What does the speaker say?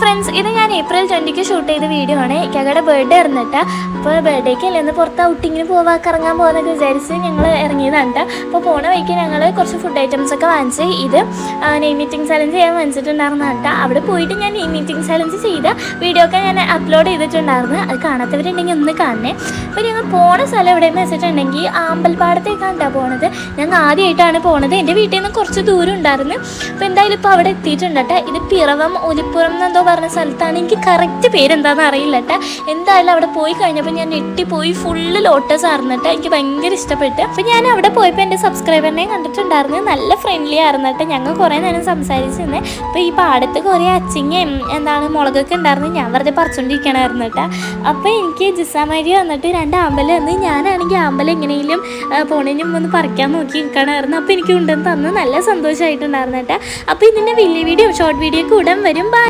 Friends ഇത് ഞാൻ April ട്വന്റിക്ക് ഷൂട്ട് ചെയ്ത വീഡിയോ ആണ്. ഇക്കയുടെ ബർത്ത്ഡേ ഇറന്നിട്ട് അപ്പോൾ ബർത്ത്ഡേക്ക് അല്ലേ ഒന്ന് പുറത്ത് ഔട്ടിങ്ങിന് പോവാ കറങ്ങാൻ പോകുന്നൊക്കെ വിചാരിച്ച് ഞങ്ങൾ ഇറങ്ങിയതാണ്. അപ്പോൾ പോണ വഴിക്ക് ഞങ്ങൾ കുറച്ച് ഫുഡ് ഐറ്റംസ് ഒക്കെ വാങ്ങിച്ച് ഇത് നെയ് മീറ്റിംഗ് ചലഞ്ച് ചെയ്യാൻ വാങ്ങിച്ചിട്ടുണ്ടായിരുന്ന കേട്ടോ അവിടെ പോയിട്ട് ഞാൻ നെയ് മീറ്റിംഗ് ചലഞ്ച് ചെയ്ത വീഡിയോ ഒക്കെ ഞാൻ അപ്ലോഡ് ചെയ്തിട്ടുണ്ടായിരുന്നു. അത് കാണാത്തവരുണ്ടെങ്കിൽ ഒന്ന് കാണണേ. അപ്പോൾ ഞങ്ങൾ പോണ സ്ഥലം എവിടെയെന്ന് വെച്ചിട്ടുണ്ടെങ്കിൽ ആമ്പൽപ്പാടത്തേക്കാണ് കേട്ടോ പോണത്. ഞങ്ങൾ ആദ്യമായിട്ടാണ് പോണത്. എന്റെ വീട്ടിൽ നിന്ന് കുറച്ച് ദൂരം ഉണ്ടായിരുന്നു. അപ്പോൾ എന്തായാലും ഇപ്പോൾ അവിടെ എത്തിയിട്ടുണ്ട് കേട്ടോ ഇത് പിറവം ഒലിപ്പുറം എന്നെന്തോ പറഞ്ഞ സ്ഥലത്താണ്. എനിക്ക് കറക്റ്റ് പേരെന്താണെന്ന് അറിയില്ല കേട്ടോ എന്തായാലും അവിടെ പോയി കഴിഞ്ഞപ്പോൾ ഞാൻ ഞെട്ടിപ്പോയി. ഫുള്ള് ലോട്ടസ് ആയിരുന്നിട്ട് എനിക്ക് ഭയങ്കര ഇഷ്ടപ്പെട്ട്. അപ്പം ഞാൻ അവിടെ പോയപ്പോൾ എന്റെ സബ്സ്ക്രൈബറിനെ കണ്ടിട്ടുണ്ടായിരുന്നു. നല്ല ഫ്രണ്ട്ലി ആയിരുന്നിട്ട് ഞങ്ങൾ കുറേ നേരം സംസാരിച്ച് നിന്ന് അപ്പോൾ ഈ പാടത്ത് കുറേ അച്ചിങ്ങയും എന്താണ് മുളകൊക്കെ ഉണ്ടായിരുന്നു. ഞാൻ വെറുതെ പറിച്ചുകൊണ്ടിരിക്കണമായിരുന്നു കേട്ടോ അപ്പോൾ എനിക്ക് ജിസാമാരി വന്നിട്ട് രണ്ട് ആമ്പൽ തന്ന്. ഞാനാണെങ്കിൽ ആമ്പൽ എങ്ങനെയും പോണേനും ഒന്ന് പറിക്കാൻ നോക്കി നിൽക്കണമായിരുന്നു അപ്പോൾ എനിക്ക് ഉണ്ടെന്ന് തന്ന് നല്ല സന്തോഷമായിട്ടുണ്ടായിരുന്നു കേട്ടോ അപ്പോൾ ഇതിന്റെ വലിയ വീഡിയോ ഷോർട്ട് വീഡിയോ ഒക്കെ ഉടൻ വരും. ബൈ